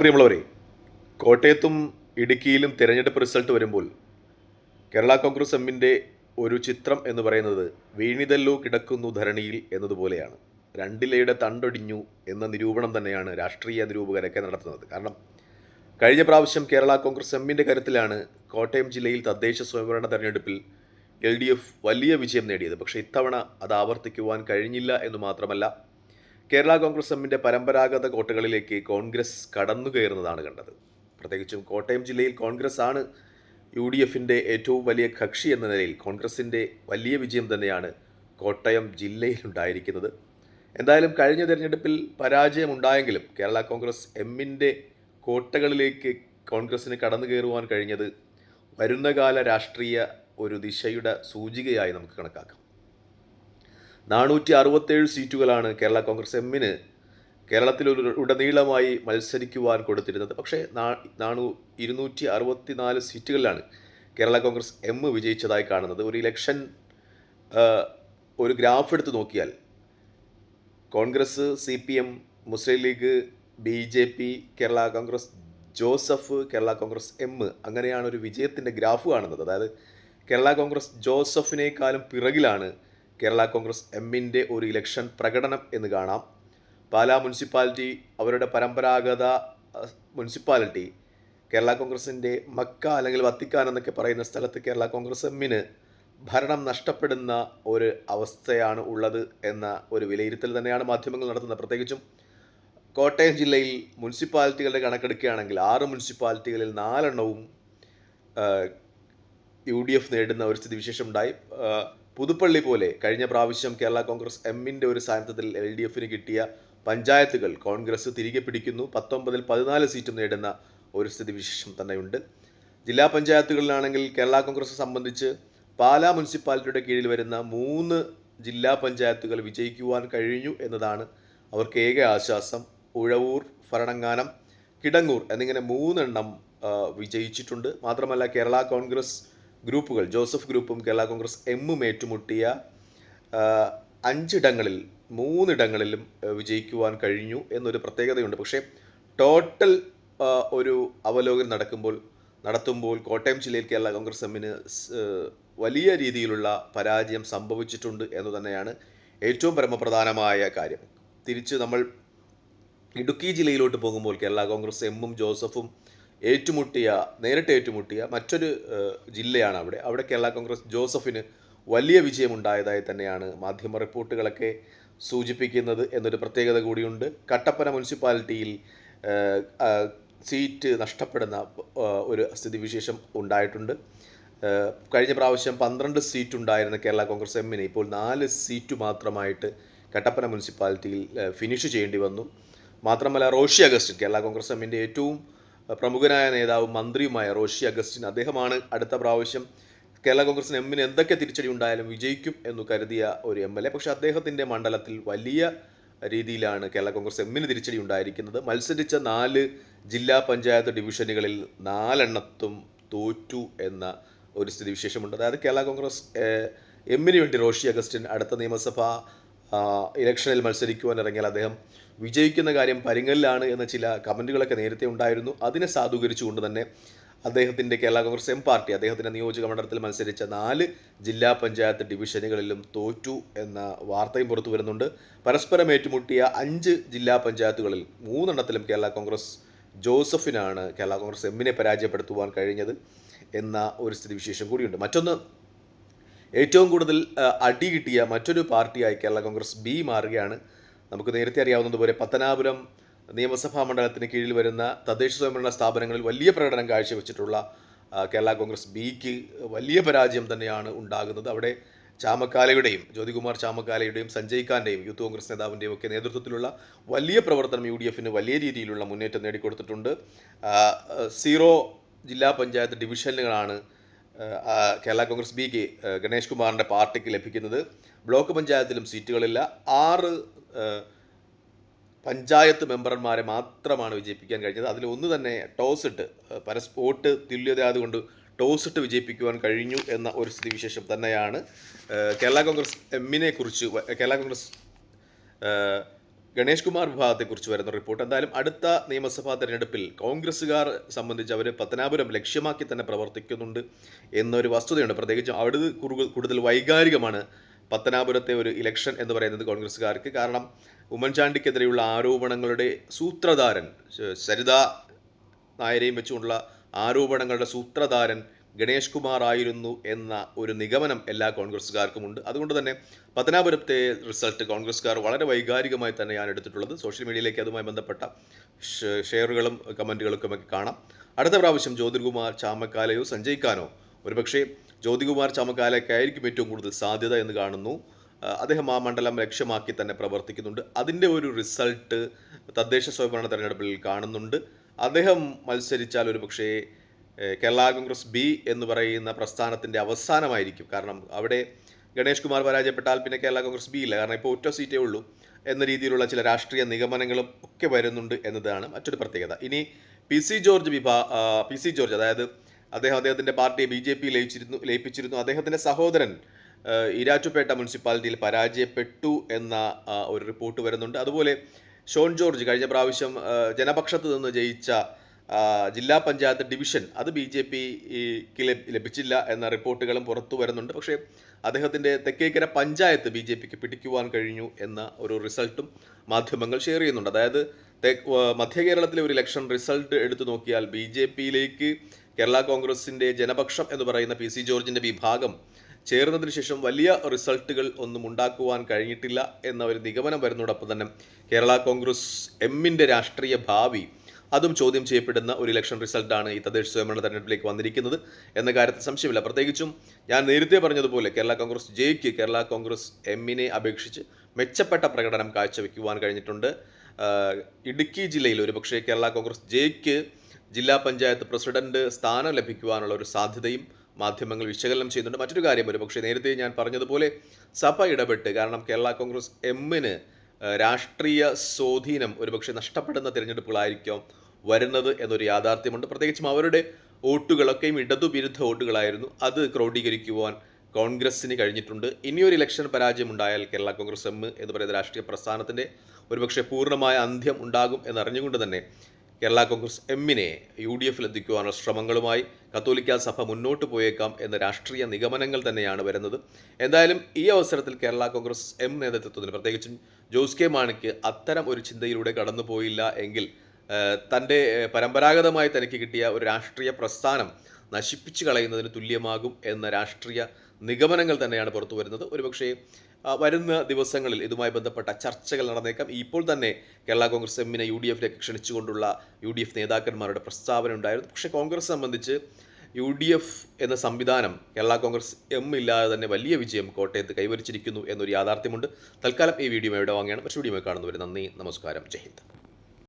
പ്രിയമുള്ളവരെ. കോട്ടയത്തും ഇടുക്കിയിലും തിരഞ്ഞെടുപ്പ് റിസൾട്ട് വരുമ്പോൾ കേരള കോൺഗ്രസ് എമ്മിന്റെ ഒരു ചിത്രം എന്ന് പറയുന്നത് വീണിതല്ലോ കിടക്കുന്നു ധരണിയിൽ എന്നതുപോലെയാണ്. രണ്ടിലയുടെ തണ്ടൊടിഞ്ഞു എന്ന നിരൂപണം തന്നെയാണ് രാഷ്ട്രീയ നിരൂപകരൊക്കെ നടത്തുന്നത്. കാരണം കഴിഞ്ഞ പ്രാവശ്യം കേരള കോൺഗ്രസ് എമ്മിന്റെ കരുത്തിലാണ് കോട്ടയം ജില്ലയിൽ തദ്ദേശ സ്വയംഭരണ തെരഞ്ഞെടുപ്പിൽ എൽ ഡി എഫ് വലിയ വിജയം നേടിയത്. പക്ഷേ ഇത്തവണ അത് ആവർത്തിക്കുവാൻ കഴിഞ്ഞില്ല എന്ന് മാത്രമല്ല കേരള കോൺഗ്രസ് എമ്മിന്റെ പരമ്പരാഗത കോട്ടകളിലേക്ക് കോൺഗ്രസ് കടന്നു കയറുന്നതാണ് കണ്ടത്. പ്രത്യേകിച്ചും കോട്ടയം ജില്ലയിൽ കോൺഗ്രസ് ആണ് യു ഡി എഫിന്റെ ഏറ്റവും വലിയ കക്ഷി എന്ന നിലയിൽ കോൺഗ്രസിന്റെ വലിയ വിജയം തന്നെയാണ് കോട്ടയം ജില്ലയിലുണ്ടായിരിക്കുന്നത്. എന്തായാലും കഴിഞ്ഞ തിരഞ്ഞെടുപ്പിൽ പരാജയമുണ്ടായെങ്കിലും കേരള കോൺഗ്രസ് എമ്മിന്റെ കോട്ടകളിലേക്ക് കോൺഗ്രസ്സിന് കടന്നു കയറുവാൻ കഴിഞ്ഞത് വരുന്നകാല രാഷ്ട്രീയ ഒരു ദിശയുടെ സൂചികയായി നമുക്ക് കണക്കാക്കാം. നാനൂറ്റി അറുപത്തേഴ് സീറ്റുകളാണ് കേരള കോൺഗ്രസ് എമ്മിന് കേരളത്തിൽ ഉടനീളമായി മത്സരിക്കുവാൻ കൊടുത്തിരുന്നത്. പക്ഷേ നാ- നാനൂ ഇരുന്നൂറ്റി അറുപത്തി നാല് സീറ്റുകളിലാണ് കേരള കോൺഗ്രസ് എം വിജയിച്ചതായി കാണുന്നത്. ഒരു ഇലക്ഷൻ ഒരു ഗ്രാഫ് എടുത്ത് നോക്കിയാൽ Congress C P M Muslim League B J P Kerala Congress Joseph Kerala Congress M അങ്ങനെയാണ് ഒരു വിജയത്തിന്റെ ഗ്രാഫ് കാണുന്നത്. അതായത് കേരള കോൺഗ്രസ് ജോസഫിനേക്കാളും പിറകിലാണ് കേരള കോൺഗ്രസ് എമ്മിന്റെ ഒരു ഇലക്ഷൻ പ്രകടനം എന്ന് കാണാം. പാലാ മുനിസിപ്പാലിറ്റി അവരുടെ പരമ്പരാഗത മുനിസിപ്പാലിറ്റി കേരള കോൺഗ്രസിന്റെ മക്ക അല്ലെങ്കിൽ വത്തിക്കാൻ എന്നൊക്കെ പറയുന്ന സ്ഥലത്ത് കേരള കോൺഗ്രസ് എമ്മിന് ഭരണം നഷ്ടപ്പെടുന്ന ഒരു അവസ്ഥയാണ് ഉള്ളത് എന്ന ഒരു വിലയിരുത്തൽ തന്നെയാണ് മാധ്യമങ്ങൾ നടത്തുന്നത്. പ്രത്യേകിച്ചും കോട്ടയം ജില്ലയിൽ മുനിസിപ്പാലിറ്റികളുടെ കണക്കെടുക്കുകയാണെങ്കിൽ ആറ് മുനിസിപ്പാലിറ്റികളിൽ നാലെണ്ണവും യു ഡി എഫ് നേടുന്ന ഒരു സ്ഥിതിവിശേഷം ഉണ്ടായി. പുതുപ്പള്ളി പോലെ കഴിഞ്ഞ പ്രാവശ്യം കേരള കോൺഗ്രസ് എമ്മിന്റെ ഒരു സ്ഥാനത്തിൽ എൽ ഡി എഫിന് കിട്ടിയ പഞ്ചായത്തുകൾ കോൺഗ്രസ് തിരികെ പിടിക്കുന്നു. പത്തൊമ്പതിൽ പതിനാല് സീറ്റും നേടുന്ന ഒരു സ്ഥിതിവിശേഷം തന്നെയുണ്ട്. ജില്ലാ പഞ്ചായത്തുകളിലാണെങ്കിൽ കേരള കോൺഗ്രസ് സംബന്ധിച്ച് പാലാ മുനിസിപ്പാലിറ്റിയുടെ കീഴിൽ വരുന്ന മൂന്ന് ജില്ലാ പഞ്ചായത്തുകൾ വിജയിക്കുവാൻ കഴിഞ്ഞു എന്നതാണ് അവർക്ക് ഏക ആശ്വാസം. ഉഴവൂർ ഭരണങ്ങാനം കിടങ്ങൂർ എന്നിങ്ങനെ മൂന്നെണ്ണം വിജയിച്ചിട്ടുണ്ട്. മാത്രമല്ല കേരള കോൺഗ്രസ് ഗ്രൂപ്പുകൾ ജോസഫ് ഗ്രൂപ്പും കേരള കോൺഗ്രസ് എമ്മും ഏറ്റുമുട്ടിയ അഞ്ചിടങ്ങളിൽ മൂന്നിടങ്ങളിലും വിജയിക്കുവാൻ കഴിഞ്ഞു എന്നൊരു പ്രത്യേകതയുണ്ട്. പക്ഷേ ടോട്ടൽ ഒരു അവലോകനം നടക്കുമ്പോൾ നടത്തുമ്പോൾ കോട്ടയം ജില്ലയിൽ കേരള കോൺഗ്രസ് എമ്മിന് വലിയ രീതിയിലുള്ള പരാജയം സംഭവിച്ചിട്ടുണ്ട് എന്ന് തന്നെയാണ് ഏറ്റവും പരമപ്രധാനമായ കാര്യം. തിരിച്ച് നമ്മൾ ഇടുക്കി ജില്ലയിലോട്ട് പോകുമ്പോൾ കേരള കോൺഗ്രസ് എമ്മും ജോസഫും ഏറ്റുമുട്ടിയ നേരിട്ട് ഏറ്റുമുട്ടിയ മറ്റൊരു ജില്ലയാണ് അവിടെ. അവിടെ കേരള കോൺഗ്രസ് ജോസഫിന് വലിയ വിജയമുണ്ടായതായി തന്നെയാണ് മാധ്യമ റിപ്പോർട്ടുകളൊക്കെ സൂചിപ്പിക്കുന്നത് എന്നൊരു പ്രത്യേകത കൂടിയുണ്ട്. കട്ടപ്പന മുനിസിപ്പാലിറ്റിയിൽ സീറ്റ് നഷ്ടപ്പെടുന്ന ഒരു സ്ഥിതിവിശേഷം ഉണ്ടായിട്ടുണ്ട്. കഴിഞ്ഞ പ്രാവശ്യം പന്ത്രണ്ട് സീറ്റ് ഉണ്ടായിരുന്ന കേരള കോൺഗ്രസ് എമ്മിന് ഇപ്പോൾ നാല് സീറ്റ് മാത്രമായിട്ട് കട്ടപ്പന മുനിസിപ്പാലിറ്റിയിൽ ഫിനിഷ് ചെയ്യേണ്ടി വന്നു. മാത്രമല്ല റോഷി അഗസ്റ്റിൻ കേരള കോൺഗ്രസ് എമ്മിന്റെ ഏറ്റവും പ്രമുഖനായ നേതാവും മന്ത്രിയുമായ റോഷി അഗസ്റ്റിൻ അദ്ദേഹമാണ് അടുത്ത പ്രാവശ്യം കേരള കോൺഗ്രസിന് എമ്മിന് എന്തൊക്കെ തിരിച്ചടി ഉണ്ടായാലും വിജയിക്കും എന്ന് കരുതിയ ഒരു എം എൽ എ. പക്ഷേ അദ്ദേഹത്തിന്റെ മണ്ഡലത്തിൽ വലിയ രീതിയിലാണ് കേരള കോൺഗ്രസ് എമ്മിന് തിരിച്ചടി ഉണ്ടായിരിക്കുന്നത്. മത്സരിച്ച നാല് ജില്ലാ പഞ്ചായത്ത് ഡിവിഷനുകളിൽ നാലെണ്ണത്തും തോറ്റു എന്ന ഒരു സ്ഥിതിവിശേഷമുണ്ട്. അതായത് കേരള കോൺഗ്രസ് എമ്മിന് വേണ്ടി റോഷി അഗസ്റ്റിൻ അടുത്ത നിയമസഭാ ഇലക്ഷനിൽ മത്സരിക്കുവാൻ ഇറങ്ങിയാൽ അദ്ദേഹം വിജയിക്കുന്ന കാര്യം പരിങ്ങലിലാണ് എന്ന ചില കമന്റുകളൊക്കെ നേരത്തെ ഉണ്ടായിരുന്നു. അതിനെ സാധൂകരിച്ചുകൊണ്ട് തന്നെ അദ്ദേഹത്തിന്റെ കേരള കോൺഗ്രസ് എം പാർട്ടി അദ്ദേഹത്തിന്റെ നിയോജക മണ്ഡലത്തിൽ മത്സരിച്ച നാല് ജില്ലാ പഞ്ചായത്ത് ഡിവിഷനുകളിലും തോറ്റു എന്ന വാർത്തയും പുറത്തു വരുന്നുണ്ട്. പരസ്പരം ഏറ്റുമുട്ടിയ അഞ്ച് ജില്ലാ പഞ്ചായത്തുകളിൽ മൂന്നെണ്ണത്തിലും കേരള കോൺഗ്രസ് ജോസഫിനാണ് കേരള കോൺഗ്രസ് എമ്മിനെ പരാജയപ്പെടുത്തുവാൻ കഴിഞ്ഞത് എന്ന ഒരു സ്ഥിതിവിശേഷം കൂടിയുണ്ട്. മറ്റൊന്ന് ഏറ്റവും കൂടുതൽ അടി കിട്ടിയ മറ്റൊരു പാർട്ടിയായി കേരള കോൺഗ്രസ് ബി മാറുകയാണ്. നമുക്ക് നേരത്തെ അറിയാവുന്നതുപോലെ പത്തനാപുരം നിയമസഭാ മണ്ഡലത്തിന് കീഴിൽ വരുന്ന തദ്ദേശ സ്വയംഭരണ സ്ഥാപനങ്ങളിൽ വലിയ പ്രകടനം കാഴ്ചവെച്ചിട്ടുള്ള കേരള കോൺഗ്രസ് ബിക്ക് വലിയ പരാജയം തന്നെയാണ് ഉണ്ടാകുന്നത്. അവിടെ ചാമക്കാലയുടെയും ജ്യോതികുമാർ ചാമക്കാലയുടെയും സഞ്ജയ് ഖാന്റെയും യൂത്ത് കോൺഗ്രസ് നേതാവിന്റെയും ഒക്കെ നേതൃത്വത്തിലുള്ള വലിയ പ്രവർത്തനം യു ഡി എഫിന് വലിയ രീതിയിലുള്ള മുന്നേറ്റം നേടിക്കൊടുത്തിട്ടുണ്ട്. സീറോ ജില്ലാ പഞ്ചായത്ത് ഡിവിഷനുകളാണ് കേരള കോൺഗ്രസ് ബി കെ ഗണേഷ് കുമാറിന്റെ പാർട്ടിക്ക് ലഭിക്കുന്നത് ബ്ലോക്ക് പഞ്ചായത്തിലും സീറ്റുകളില്ല. ആറ് പഞ്ചായത്ത് മെമ്പർമാരെ മാത്രമാണ് വിജയിപ്പിക്കാൻ കഴിഞ്ഞത്. അതിൽ ഒന്ന് തന്നെ ടോസ് ഇട്ട് പരസ് വോട്ട് തുല്യത അതുകൊണ്ട് ടോസ് ഇട്ട് വിജയിപ്പിക്കുവാൻ കഴിഞ്ഞു എന്ന ഒരു സ്ഥിതിവിശേഷം തന്നെയാണ് കേരള കോൺഗ്രസ് എമ്മിനെ കുറിച്ച് കേരള കോൺഗ്രസ് ഗണേഷ് കുമാർ വിഭാഗത്തെക്കുറിച്ച് വരുന്ന റിപ്പോർട്ട്. എന്തായാലും അടുത്ത നിയമസഭാ തെരഞ്ഞെടുപ്പിൽ കോൺഗ്രസ്സുകാർ സംബന്ധിച്ച് അവർ പത്തനാപുരം ലക്ഷ്യമാക്കി തന്നെ പ്രവർത്തിക്കുന്നുണ്ട് എന്നൊരു വസ്തുതയുണ്ട്. പ്രത്യേകിച്ച് അവിടെ കൂടുതൽ വൈകാരികമാണ് പത്തനാപുരത്തെ ഒരു ഇലക്ഷൻ എന്ന് പറയുന്നത് കോൺഗ്രസ്സുകാർക്ക്. കാരണം ഉമ്മൻചാണ്ടിക്കെതിരെയുള്ള ആരോപണങ്ങളുടെ സൂത്രധാരൻ സരിത നായരെയും വെച്ചുകൊണ്ടുള്ള ആരോപണങ്ങളുടെ സൂത്രധാരൻ ഗണേഷ് കുമാർ ആയിരുന്നു എന്ന ഒരു നിഗമനം എല്ലാ കോൺഗ്രസ്സുകാർക്കുമുണ്ട് അതുകൊണ്ട് തന്നെ പത്തനാപുരത്തെ റിസൾട്ട് കോൺഗ്രസ്സുകാർ വളരെ വൈകാരികമായി തന്നെയാണ് എടുത്തിട്ടുള്ളത്. സോഷ്യൽ മീഡിയയിലേക്ക് അതുമായി ബന്ധപ്പെട്ട ഷെയറുകളും കമന്റുകളൊക്കെ കാണാം. അടുത്ത പ്രാവശ്യം ജ്യോതികുമാർ ചാമക്കാലയോ സഞ്ജയ് ഖാനോ ഒരുപക്ഷെ ജ്യോതികുമാർ ചാമക്കാലയ്ക്കായിരിക്കും ഏറ്റവും കൂടുതൽ സാധ്യത എന്ന് കാണുന്നു. അദ്ദേഹം ആ മണ്ഡലം ലക്ഷ്യമാക്കി തന്നെ പ്രവർത്തിക്കുന്നുണ്ട്. അതിന്റെ ഒരു റിസൾട്ട് തദ്ദേശ സ്വയംഭരണ തെരഞ്ഞെടുപ്പിൽ കാണുന്നുണ്ട്. അദ്ദേഹം മത്സരിച്ചാൽ ഒരു പക്ഷേ കേരള കോൺഗ്രസ് ബി എന്ന് പറയുന്ന പ്രസ്ഥാനത്തിന്റെ അവസാനമായിരിക്കും. കാരണം അവിടെ ഗണേഷ് കുമാർ പരാജയപ്പെട്ടാൽ പിന്നെ കേരള കോൺഗ്രസ് ബി ഇല്ല. കാരണം ഇപ്പോൾ ഒറ്റ സീറ്റേ ഉള്ളൂ എന്ന രീതിയിലുള്ള ചില രാഷ്ട്രീയ നിഗമനങ്ങളും ഒക്കെ വരുന്നുണ്ട് എന്നതാണ് മറ്റൊരു പ്രത്യേകത. ഇനി പി സി ജോർജ് വിഭാ പി സി ജോർജ് അതായത് അദ്ദേഹം അദ്ദേഹത്തിന്റെ പാർട്ടിയെ ബി ജെ പി ലയിച്ചിരുന്നു ലയിപ്പിച്ചിരുന്നു. അദ്ദേഹത്തിന്റെ സഹോദരൻ ഇരാറ്റുപേട്ട മുനിസിപ്പാലിറ്റിയിൽ പരാജയപ്പെട്ടു എന്ന ഒരു റിപ്പോർട്ട് വരുന്നുണ്ട്. അതുപോലെ ഷോൺ ജോർജ് കഴിഞ്ഞ പ്രാവശ്യം ജനപക്ഷത്ത് നിന്ന് ജയിച്ച ജില്ലാ പഞ്ചായത്ത് ഡിവിഷൻ അത് ബി ജെ പിക്ക് ലഭിച്ചില്ല എന്ന റിപ്പോർട്ടുകളും പുറത്തു വരുന്നുണ്ട്. പക്ഷേ അദ്ദേഹത്തിന്റെ തെക്കേക്കര പഞ്ചായത്ത് ബി ജെ പിക്ക് പിടിക്കുവാൻ കഴിഞ്ഞു എന്ന ഒരു റിസൾട്ടും മാധ്യമങ്ങൾ ഷെയർ ചെയ്യുന്നുണ്ട്. അതായത് മധ്യ കേരളത്തിലെ ഒരു ഇലക്ഷൻ റിസൾട്ട് എടുത്തു നോക്കിയാൽ ബി ജെ പിയിലേക്ക് കേരള കോൺഗ്രസിന്റെ ജനപക്ഷം എന്ന് പറയുന്ന പി സി ജോർജിന്റെ വിഭാഗം ചേർന്നതിന് ശേഷം വലിയ റിസൾട്ടുകൾ ഒന്നും ഉണ്ടാക്കുവാൻ കഴിഞ്ഞിട്ടില്ല എന്ന ഒരു നിഗമനം വരുന്നതോടൊപ്പം തന്നെ കേരള കോൺഗ്രസ് എമ്മിന്റെ രാഷ്ട്രീയ ഭാവി അതും ചോദ്യം ചെയ്യപ്പെടുന്ന ഒരു ഇലക്ഷൻ റിസൾട്ടാണ് ഈ തദ്ദേശ സ്വയംഭരണ തെരഞ്ഞെടുപ്പിലേക്ക് വന്നിരിക്കുന്നത് എന്ന കാര്യത്തിൽ സംശയമില്ല. പ്രത്യേകിച്ചും ഞാൻ നേരത്തെ പറഞ്ഞതുപോലെ കേരള കോൺഗ്രസ് ജെയ്ക്ക് കേരള കോൺഗ്രസ് എമ്മിനെ അപേക്ഷിച്ച് മെച്ചപ്പെട്ട പ്രകടനം കാഴ്ചവെക്കുവാൻ കഴിഞ്ഞിട്ടുണ്ട്. ഇടുക്കി ജില്ലയിൽ ഒരുപക്ഷേ കേരള കോൺഗ്രസ് ജെയ്ക്ക് ജില്ലാ പഞ്ചായത്ത് പ്രസിഡന്റ് സ്ഥാനം ലഭിക്കുവാനുള്ള ഒരു സാധ്യതയും മാധ്യമങ്ങൾ വിശകലനം ചെയ്യുന്നുണ്ട്. മറ്റൊരു കാര്യം ഒരുപക്ഷെ നേരത്തെ ഞാൻ പറഞ്ഞതുപോലെ സഭ ഇടപെട്ട് കാരണം കേരള കോൺഗ്രസ് എമ്മിന് രാഷ്ട്രീയ സ്വാധീനം ഒരുപക്ഷെ നഷ്ടപ്പെടുന്ന തിരഞ്ഞെടുപ്പുകളായിരിക്കും വരുന്നത് എന്നൊരു യാഥാർത്ഥ്യമുണ്ട്. പ്രത്യേകിച്ചും അവരുടെ വോട്ടുകളൊക്കെയും ഇടതുവിരുദ്ധ വോട്ടുകളായിരുന്നു. അത് ക്രോഡീകരിക്കുവാൻ കോൺഗ്രസ്സിന് കഴിഞ്ഞിട്ടുണ്ട്. ഇനിയൊരു ഇലക്ഷൻ പരാജയം ഉണ്ടായാൽ കേരള കോൺഗ്രസ് എം എന്ന് പറയുന്ന രാഷ്ട്രീയ പ്രസ്ഥാനത്തിന്റെ ഒരുപക്ഷെ പൂർണമായ അന്ത്യം ഉണ്ടാകും എന്നറിഞ്ഞുകൊണ്ട് തന്നെ കേരള കോൺഗ്രസ് എമ്മിനെ യു ഡി എഫിൽ എത്തിക്കുവാനുള്ള ശ്രമങ്ങളുമായി കത്തോലിക്ക സഭ മുന്നോട്ട് പോയേക്കാം എന്ന രാഷ്ട്രീയ നിഗമനങ്ങൾ തന്നെയാണ് വരുന്നത്. എന്തായാലും ഈ അവസരത്തിൽ കേരള കോൺഗ്രസ് എം നേതൃത്വത്തിന് പ്രത്യേകിച്ചും ജോസ് കെ മാണിക്ക് അത്തരം ഒരു ചിന്തയിലൂടെ കടന്നുപോയില്ല എങ്കിൽ തന്റെ പരമ്പരാഗതമായി തനിക്ക് കിട്ടിയ ഒരു രാഷ്ട്രീയ പ്രസ്ഥാനം നശിപ്പിച്ചു കളയുന്നതിന് തുല്യമാകും എന്ന രാഷ്ട്രീയ നിഗമനങ്ങൾ തന്നെയാണ് പുറത്തു വരുന്നത്. ഒരുപക്ഷേ വരുന്ന ദിവസങ്ങളിൽ ഇതുമായി ബന്ധപ്പെട്ട ചർച്ചകൾ നടന്നേക്കാം. ഇപ്പോൾ തന്നെ കേരള കോൺഗ്രസ് എമ്മിനെ യു ഡി എഫിലേക്ക് ക്ഷണിച്ചുകൊണ്ടുള്ള യു ഡി എഫ് നേതാക്കന്മാരുടെ പ്രസ്താവന ഉണ്ടായിരുന്നു. പക്ഷേ കോൺഗ്രസ് സംബന്ധിച്ച് യു ഡി എഫ് എന്ന സംവിധാനം കേരള കോൺഗ്രസ് എം ഇല്ലാതെ തന്നെ വലിയ വിജയം കോട്ടയത്ത് കൈവരിച്ചിരിക്കുന്നു എന്നൊരു യാഥാർത്ഥ്യമുണ്ട്. തൽക്കാലം ഈ വീഡിയോ ഇവിടെ വാങ്ങിയാണ് പക്ഷേ വീഡിയോ കാണുന്നവരെ നന്ദി നമസ്കാരം ജയ് ഹിന്ദ്.